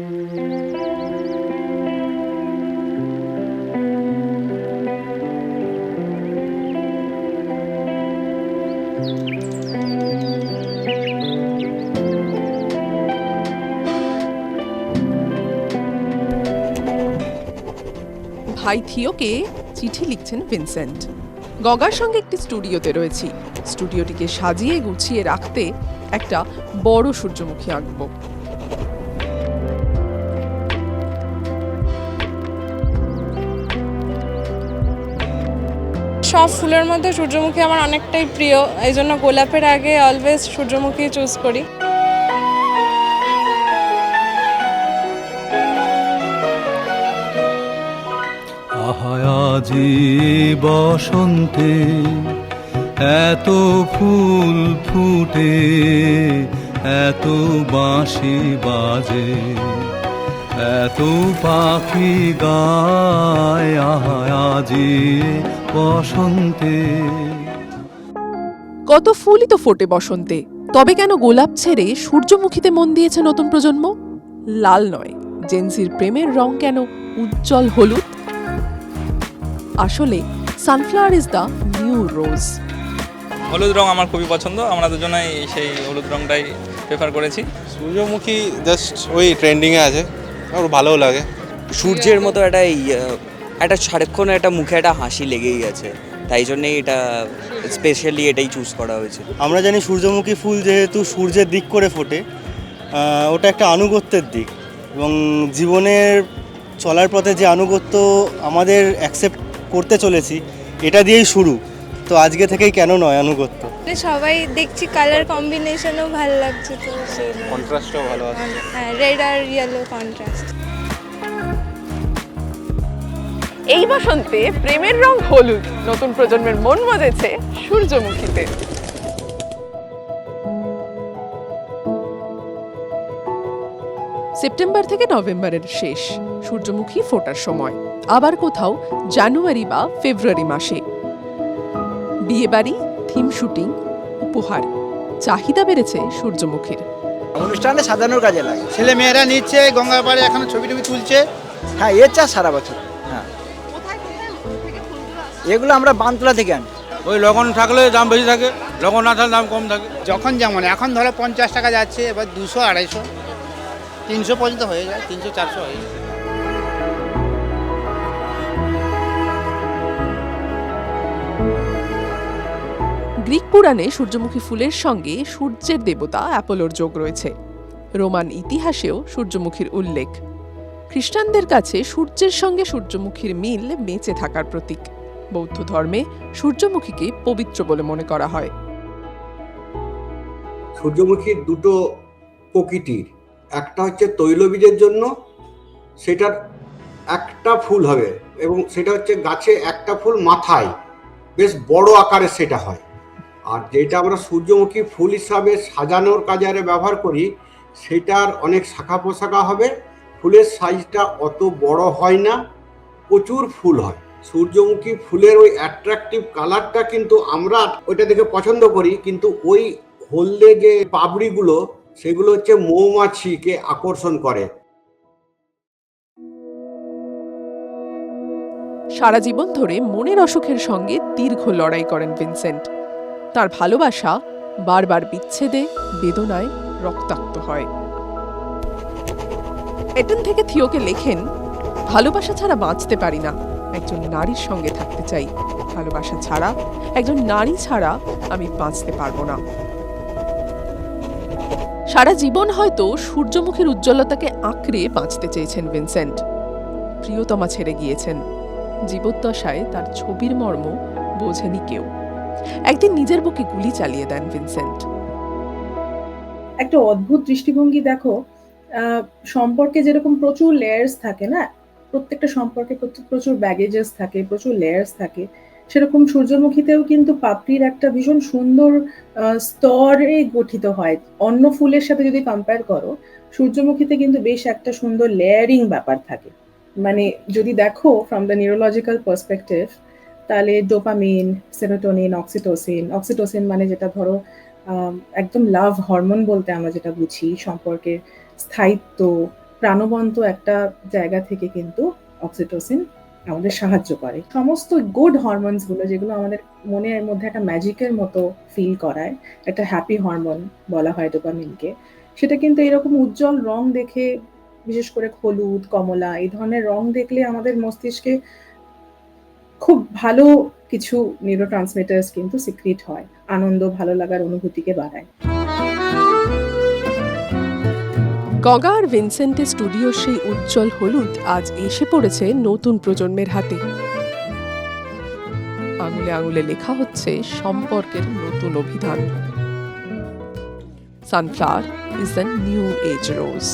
ভাই থিওকে চিঠি লিখছেন ভিনসেন্ট। গগার সঙ্গে একটি স্টুডিওতে রয়েছি। স্টুডিওটিকে সাজিয়ে গুছিয়ে রাখতে একটা বড় সূর্যমুখী আঁকবো। সব ফুলের মধ্যে সূর্যমুখী আমার অনেকটাই প্রিয়, এই জন্য গোলাপের আগে অলওয়েজ সূর্যমুখী চুজ করি। আহায়াজি বসন্তে এত ফুল ফুটে, এত বাঁশি বাজে, এত পাখি গায়। আহায়াজি বসন্তে। কত ফুলই তো ফোটে বসন্তে। তবে কেন গোলাপ ছেড়ে সূর্যমুখীতে মন দিয়েছে নতুন প্রজন্ম? লাল নয় জেন্সির প্রেমের রং কেন উজ্জ্বল হলুদ? আসলে sunflower is the new rose হলুদ রং আমার খুবই পছন্দ আমরা দুজনেই সেই হলুদ রংটাই প্রেফার করেছি। সূর্যমুখী জাস্ট ওই ট্রেন্ডিংয়ে আছে আমার ভালোও লাগে। সূর্যের মতো একটা একটা সারাক্ষণ একটা মুখে একটা হাসি লেগেই আছে তাই জন্যই এটা স্পেশালি এটাই চুজ করা হয়েছে। আমরা জানি সূর্যমুখী ফুল যেহেতু সূর্যের দিক করে ফোটে ওটা একটা আনুগত্যের দিক এবং জীবনের চলার পথে যে আনুগত্য আমাদের অ্যাকসেপ্ট করতে চলেছি এটা দিয়েই শুরু। তো আজকে থেকেই কেন নয় আনুগত্য? সবাই দেখছি কালার কম্বিনেশনও ভালো লাগছে তো সেই কন্ট্রাস্টও ভালো আছে। হ্যাঁ রেড আর ইয়েলো কন্ট্রাস্ট এই বসন্তে প্রেমের রং হলুদ নতুন প্রজন্মের মন মজেছে সূর্যমুখীতে। সেপ্টেম্বর থেকে নভেম্বরের শেষ সূর্যমুখী ফোটার সময়। আবার কোথাও জানুয়ারি বা ফেব্রুয়ারি মাসে। বিয়েবাড়ি থিম শুটিং উপহার চাহিদা বেড়েছে সূর্যমুখীর। অনুষ্ঠানে সাজানোর কাজে লাগে। ছেলে মেয়েরা নিচ্ছে গঙ্গার পাড়ে এখন ছবি টবি তুলছে। হ্যাঁ এর চাষ সারা বছর। হ্যাঁ। এগুলো আমরা বানতলা থেকে আনি। ওই লগন থাকলে দাম বেশি থাকে লগন না থাকলে দাম কম থাকে। যখন যেমন এখন ধরো পঞ্চাশ টাকা যাচ্ছে এবার দুশো আড়াইশো তিনশো পর্যন্ত হয়ে যায় তিনশো চারশো হয়ে যায়। গ্রিক পুরাণে সূর্যমুখী ফুলের সঙ্গে সূর্যের দেবতা অ্যাপোলোর যোগ রয়েছে। রোমান ইতিহাসেও সূর্যমুখীর উল্লেখ। খ্রিস্টানদের কাছে সূর্যের সঙ্গে সূর্যমুখীর মিল বেঁচে থাকার প্রতীক। বৌদ্ধ ধর্মে সূর্যমুখীকে পবিত্র বলে মনে করা হয়। সূর্যমুখীর দুটো প্রকৃতির, একটা হচ্ছে তৈলবীজের জন্য, সেটার একটা ফুল হবে এবং সেটা হচ্ছে গাছে একটা ফুল মাথায়। বেশ বড় আকারে সেটা হয়। আর যেটা আমরা সূর্যমুখী ফুল হিসাবে সাজানোর কাজে ব্যবহার করি, সেটার অনেক শাখা পোশাখা হবে। ফুলের সাইজটা অত বড় হয় না, প্রচুর ফুল হয়। সূর্যমুখী ফুলের ওই অ্যাট্রাকটিভ কালারটা কিন্তু আমরা ওইটা দেখে পছন্দ করি, কিন্তু ওই হলদে যে পাপড়িগুলো, সেগুলো হচ্ছে মৌমাছিকে আকর্ষণ করে। সারা জীবন ধরে মনের অসুখের সঙ্গে দীর্ঘ লড়াই করেন ভিনসেন্ট। তার ভালোবাসা বারবার বিচ্ছেদে, বেদনায় রক্তাক্ত হয়। এটন থেকে থিওকে লেখেন, ভালোবাসা ছাড়া বাঁচতে পারি না। একজন নারীর সঙ্গে থাকতে চাই। ভালোবাসা ছাড়া, একজন নারী ছাড়া আমি বাঁচতে পারব না। সারা জীবন হয়তো সূর্যমুখীর উজ্জ্বলতাকে আঁকড়ে বাঁচতে চেয়েছেন ভিনসেন্ট। প্রিয়তমা ছেড়ে গিয়েছেন। জীবদ্দশায় তার ছবির মর্ম বোঝেনি কেউ। একদিন নিজের বুকে গুলি চালিয়ে দেন ভিনসেন্ট। একটা অদ্ভুত দৃষ্টিভঙ্গি দেখো সম্পর্কে যেরকম প্রচুর লেয়ার্স থাকে না প্রত্যেকটা সম্পর্কে প্রচুর- ব্যাগেজেস থাকে, প্রচুর লেয়ার্স থাকে। সেরকম সূর্যমুখীতেও কিন্তু পাপড়ির একটা ভীষণ সুন্দর স্তরে গঠিত হয়। অন্য ফুলের সাথে যদি কম্পেয়ার করো, সূর্যমুখীতে কিন্তু বেশ একটা সুন্দর লেয়ারিং ব্যাপার থাকে। মানে যদি দেখো ফ্রম দ্য নিউরোলজিক্যাল পার্সপেক্টিভ তাহলে ডোপামিন সেরোটোনিন অক্সিটোসিন অক্সিটোসিন মানে যেটা ধরো একদম লাভ হরমোন বলতে আমরা যেটা বুঝি, সম্পর্কের স্থায়িত্ব প্রাণবন্ত একটা জায়গা থেকে কিন্তু অক্সিটোসিন আমাদের সাহায্য করে। সমস্ত গুড হরমোনসগুলো যেগুলো আমাদের মনের মধ্যে একটা ম্যাজিকের মতো ফিল করায়, একটা হ্যাপি হরমোন বলা হয় ডোপামিনকে সেটা কিন্তু এরকম উজ্জ্বল রং দেখে, বিশেষ করে হলুদ, কমলা, এই ধরনের রং দেখলে আমাদের মস্তিষ্কে খুব ভালো কিছু নিউরো কিন্তু সিক্রিট হয়, আনন্দ, ভালো লাগার অনুভূতিকে বাড়ায়। গগা আর ভিনসেন্টের স্টুডিওর সেই উজ্জ্বল হলুদ আজ এসে পড়েছে নতুন প্রজন্মের হাতে। আঙুলে আঙুলে লেখা হচ্ছে সম্পর্কের নতুন অভিধান। Sunflower is the new age rose